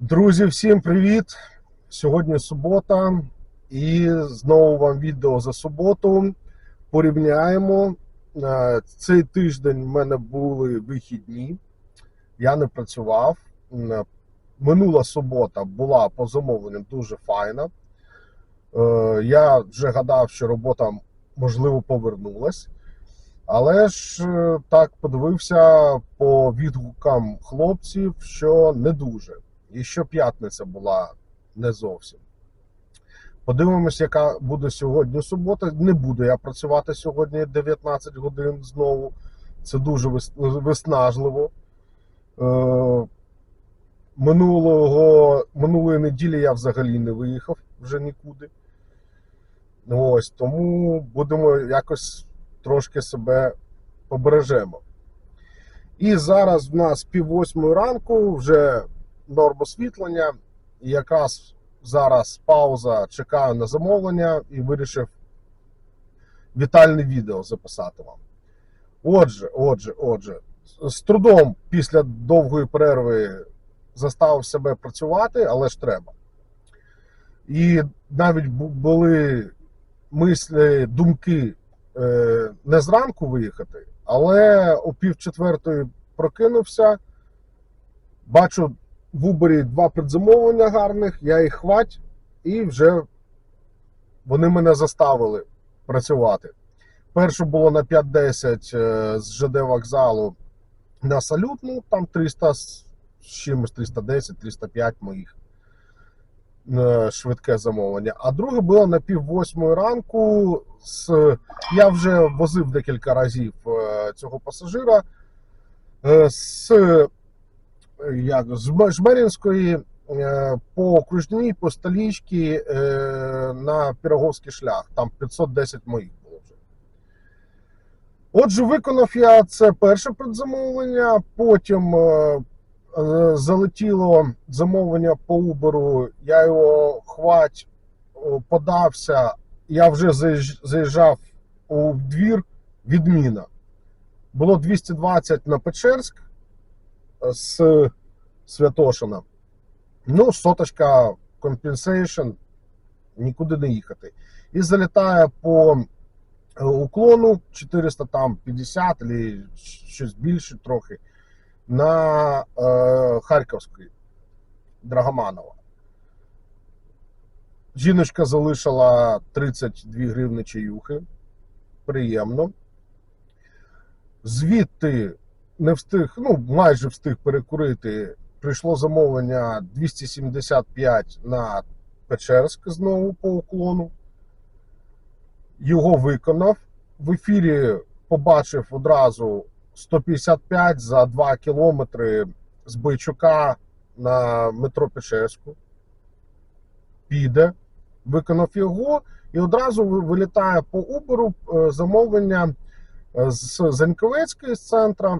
Друзі, всім привіт! Сьогодні субота, і знову вам відео за суботу. Порівняємо. Е, Цей тиждень в мене були вихідні, я не працював. Минула субота була по замовленням дуже файна. Е, Я вже гадав, що робота можливо повернулась. Але ж е, так подивився по відгукам хлопців, що не дуже. І що п'ятниця була не зовсім. Подивимось, яка буде сьогодні субота. Не буду я працювати сьогодні 19 годин знову. Це дуже виснажливо. Е, Минулого, минулої неділі я взагалі не виїхав вже нікуди. Ось, тому будемо якось трошки себе побережемо. І зараз в нас пів восьмої ранку, вже норм освітлення. І якраз зараз пауза, чекаю на замовлення і вирішив вітальне відео записати вам. Отже, отже, отже, з трудом після довгої перерви заставив себе працювати, але ж треба. І навіть були мислі, думки е, не зранку виїхати, але о пів четвертої прокинувся, бачу в Uber два предзамовлення гарних, я їх хвать, і вже вони мене заставили працювати. Перше було на 5.10 е, з ЖД вокзалу на салютну, там 300 з чимось 310, 305 моїх е, швидке замовлення. А друге було на пів восьмої ранку. З, я вже возив декілька разів е, цього пасажира з як з М- Жмеринської е, по окружній, по столічці е, на Піроговський шлях. Там 510 моїх було вже. Отже, виконав я це перше предзамовлення, потім е, залетіло замовлення по Uber, я його хвать, подався, я вже заїжджав у двір, відміна. Було 220 на Печерськ з Святошина. Ну, соточка compensation, нікуди не їхати. І залітає по е, уклону 400 там 50 або щось більше трохи на е, Харківський Драгоманова. Жіночка залишила 32 гривни чаюхи. Приємно. Звідти не встиг, ну майже встиг перекурити. Прийшло замовлення 275 на Печерськ знову по уклону. Його виконав. В ефірі побачив одразу 155 за 2 кілометри з Бойчука на метро Печерську. Піде, виконав його, і одразу вилітає по Uber е, замовлення е, з Заньковецької з центра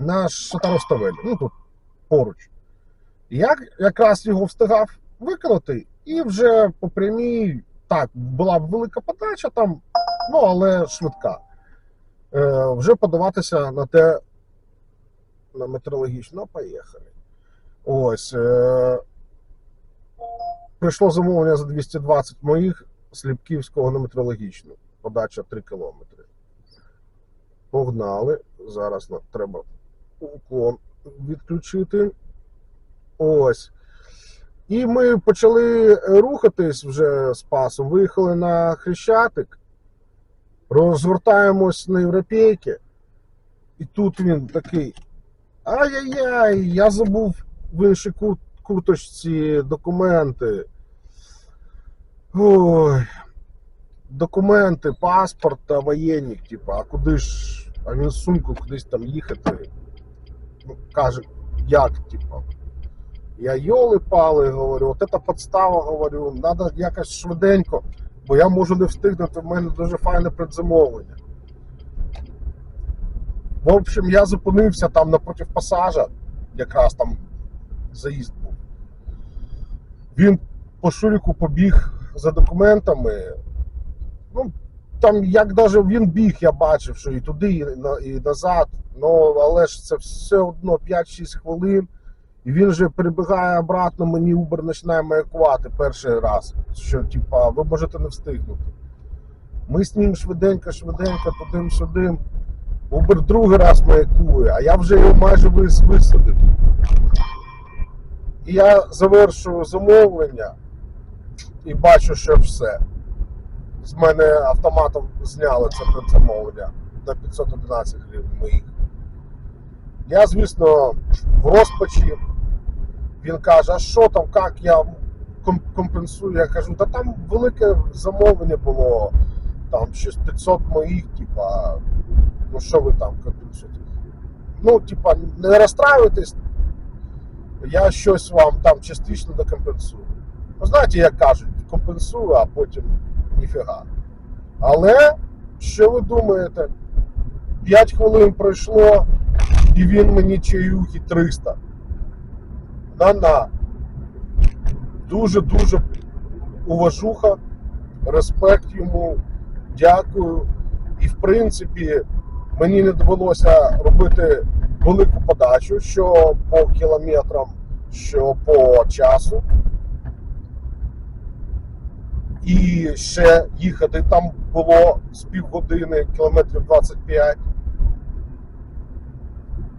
на Шатароставелі. Ну тут поруч. Я якраз його встигав виконати, і вже по прямій, так, була б велика подача там, ну але швидка. Е, вже подаватися на те на метеорологічно. Поїхали. Ось. Е, прийшло замовлення за 220 моїх Сліпківського на метеорологічну. Подача 3 кілометри. Погнали. Зараз треба уклон відключити. Ось. І ми почали рухатись вже з пасом. Виїхали на Хрещатик, розвертаємось на європейки. І тут він такий. Ай-яй-яй, я забув в іншій кут- курточці документи. Ой. Документи, паспорт та воєнник, типу, а куди ж? А він сумку кудись там їхати. Ну, каже, як, типу. Я йоли-пали, говорю, от це подстава, говорю, треба якось швиденько, бо я можу не встигнути, в мене дуже файне предзамовлення. В общем, я зупинився там напроти пасажа, якраз там заїзд був. Він по шуріку побіг за документами. Ну, там як даже він біг, я бачив, що і туди, і, на, і назад. Ну, але ж це все одно 5-6 хвилин. І він же перебігає обратно, мені Uber починає маякувати перший раз, що типа ви можете не встигнути. Ми з ним швиденько, швиденько, тудим-сюдим. Uber другий раз маякує, а я вже його майже висадив. І я завершую замовлення і бачу, що все. З мене автоматом зняли це предзамовлення на 511 гривень моїх. Я, звісно, в розпачі. Він каже, а що там, як я компенсую? Я кажу, та там велике замовлення було, там щось 500 моїх, типа, ну що ви там компенсуєте? Ну, типа, не розстраюйтесь, я щось вам там частично докомпенсую. Ну, знаєте, як кажуть, компенсую, а потім ніфіга. Але що ви думаєте? 5 хвилин пройшло, і він мені чаюхи 300. На-на. Дуже-дуже уважуха, респект йому, дякую. І в принципі, мені не довелося робити велику подачу, що по кілометрам, що по часу. І ще їхати там було з півгодини, кілометрів 25.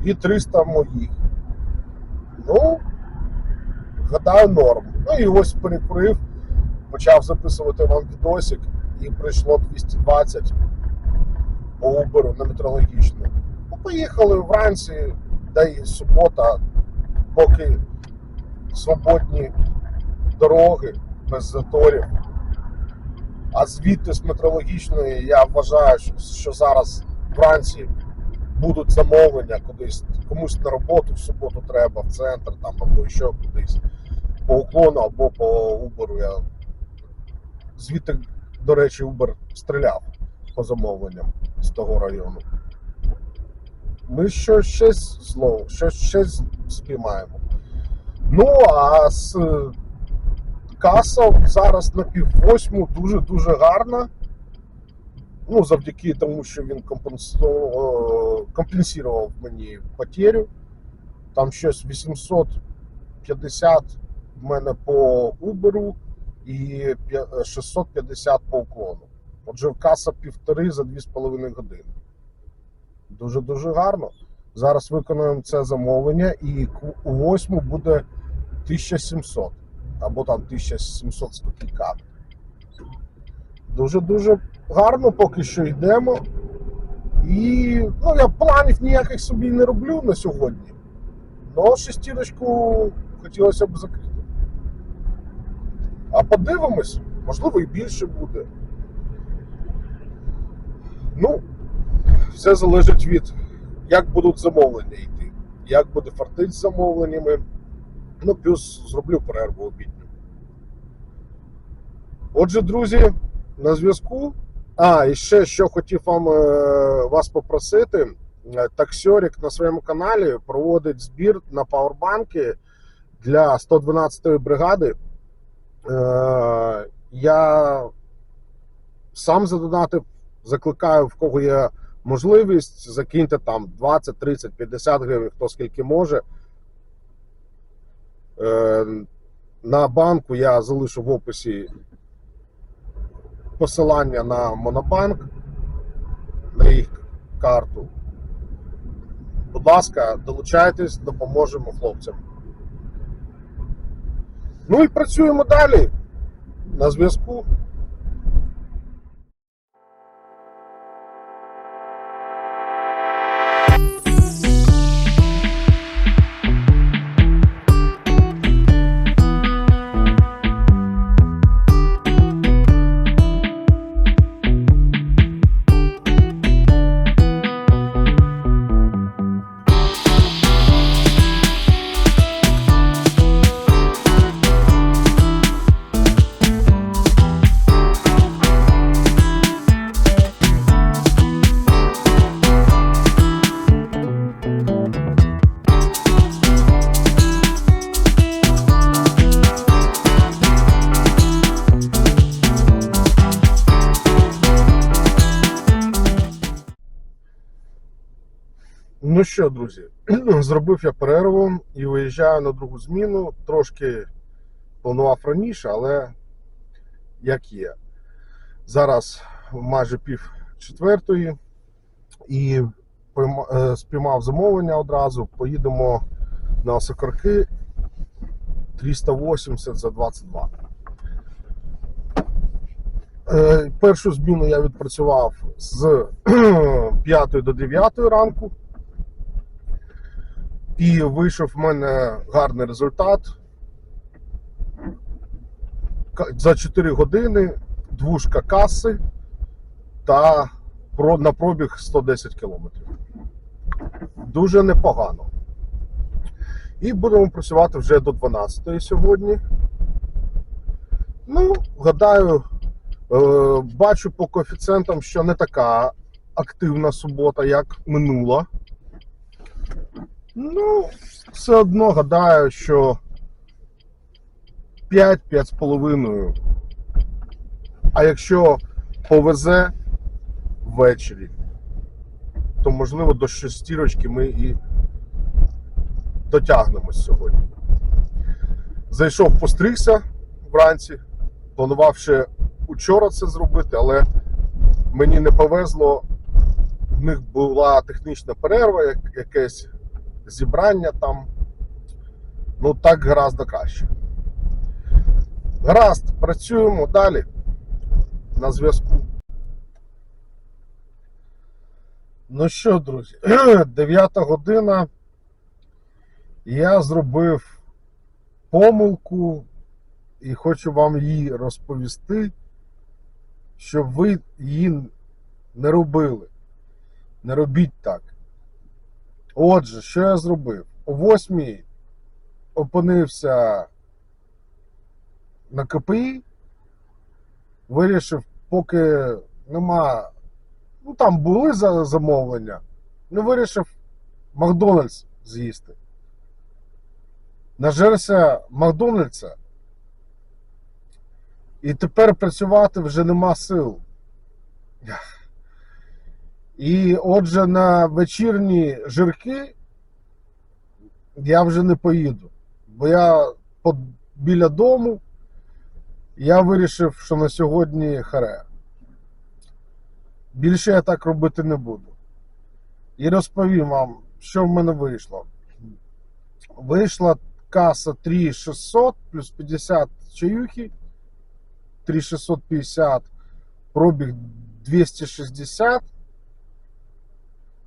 І 300 моїх. Ну, гадаю, норм. Ну і ось перекурив, почав записувати вам відосик, і прийшло 220 по Uber на метрологічну. Ну, поїхали вранці, да і субота, поки свободні дороги без заторів. А звідти з метрологічної я вважаю, що зараз вранці будуть замовлення кудись, комусь на роботу в суботу треба, в центр там або ще кудись. По уклону або по Uber. Я звідти, до речі, Uber стріляв по замовленням з того району. Ми щось щось знову, щось щось спіймаємо. Ну, а з каса зараз на пів восьму дуже-дуже гарна. Ну, завдяки тому, що він компенсував, компенсував мені потерю. Там щось 850 в мене по Uber і 650 по уклону. Отже, в каса півтори за 2,5 години. Дуже-дуже гарно. Зараз виконуємо це замовлення, і у восьму буде 1700 або там 1700 з копійками. Дуже-дуже гарно поки що йдемо. І ну, я планів ніяких собі не роблю на сьогодні. Но шестірочку хотілося б закрити. А подивимось, можливо, і більше буде. Ну, все залежить від, як будуть замовлення йти, як буде фартить з замовленнями. Ну, плюс зроблю перерву обідню. Отже, друзі, на зв'язку. А, і ще що хотів вам е, вас попросити. Е, Таксьорік на своєму каналі проводить збір на пауербанки для 112-ї бригади. Е, я сам задонатив, закликаю, в кого є можливість, закиньте там 20, 30, 50 гривень, хто скільки може. Е, На банку я залишу в описі посилання на Монобанк, на їх карту. Будь ласка, долучайтесь, допоможемо хлопцям. Ну і працюємо далі. На зв'язку. Ну що, друзі, зробив я перерву і виїжджаю на другу зміну. Трошки планував раніше, але як є. Зараз майже пів четвертої і е, спіймав замовлення одразу. Поїдемо на Осокорки 380 за 22. Е, Першу зміну я відпрацював з 5 до 9 ранку. І вийшов в мене гарний результат. За 4 години двушка каси та на пробіг 110 кілометрів. Дуже непогано. І будемо працювати вже до 12 сьогодні. Ну, гадаю, е, бачу по коефіцієнтам, що не така активна субота, як минула. Ну, все одно гадаю, що 5-5,5. А якщо повезе ввечері, то можливо до шестірочки ми і дотягнемось сьогодні. Зайшов, постригся вранці, планував ще учора це зробити, але мені не повезло. В них була технічна перерва, як- якесь зібрання там. Ну, так гораздо краще. Гаразд, працюємо далі. На зв'язку. Ну що, друзі, 9 година. Я зробив помилку і хочу вам її розповісти, щоб ви її не робили. Не робіть так. Отже, що я зробив? О 8 опинився на КПІ, вирішив, поки нема. Ну там були замовлення, ну вирішив Макдональдс з'їсти. Нажерся Макдональдса. І тепер працювати вже нема сил. І отже, на вечірні жирки я вже не поїду. Бо я по- біля дому я вирішив, що на сьогодні харе. Більше я так робити не буду. І розповім вам, що в мене вийшло. Вийшла каса 3600 плюс 50 чаюхи, 3650, пробіг 260.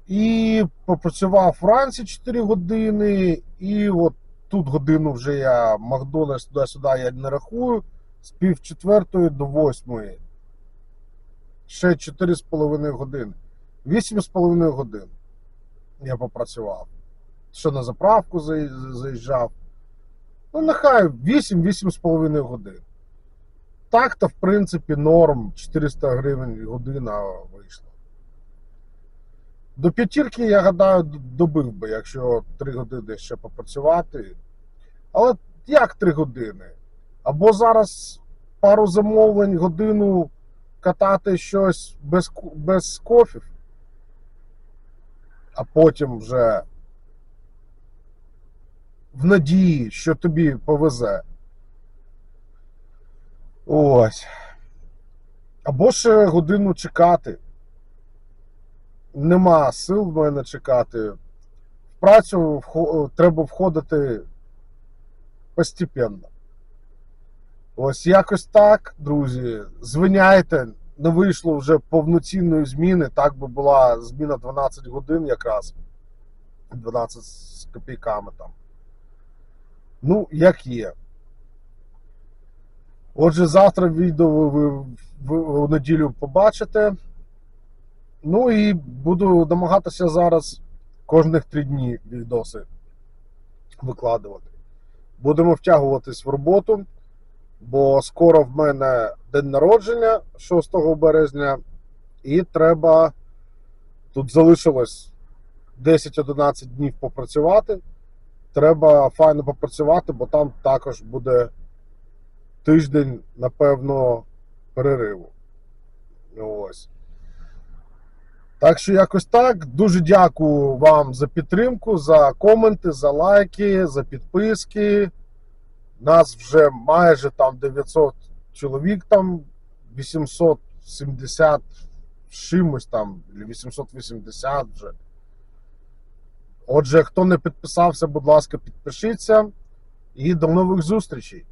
І попрацював вранці 4 години, і от тут годину вже я Макдональдс туди-сюди я не рахую. З пів четвертої до восьмої. Ще 4,5 години. 8,5 годин я попрацював. Що на заправку заїжджав. Ну, нехай 8-8,5 годин. Так-то, в принципі, норм 400 гривень година вийшла. До п'ятірки, я гадаю, добив би, якщо 3 години ще попрацювати. Але як 3 години? Або зараз пару замовлень, годину катати щось без, без кофів, а потім вже в надії, що тобі повезе. Ось. Або ще годину чекати. Нема сил в мене чекати. В працю треба входити постепенно. Ось якось так, друзі. Звиняйте, не вийшло вже повноцінної зміни. Так би була зміна 12 годин якраз. 12 з копійками там. Ну, як є. Отже, завтра відео ви, ви, ви у неділю побачите. Ну і буду намагатися зараз кожних три дні відоси викладувати. Будемо втягуватись в роботу, бо скоро в мене день народження 6 березня, і треба тут залишилось 10-11 днів попрацювати. Треба файно попрацювати, бо там також буде тиждень, напевно, перериву. Ось. Так що якось так. Дуже дякую вам за підтримку, за коменти, за лайки, за підписки. Нас вже майже там 900 чоловік, там 870 чимось там, 880 вже. Отже, хто не підписався, будь ласка, підпишіться. І до нових зустрічей.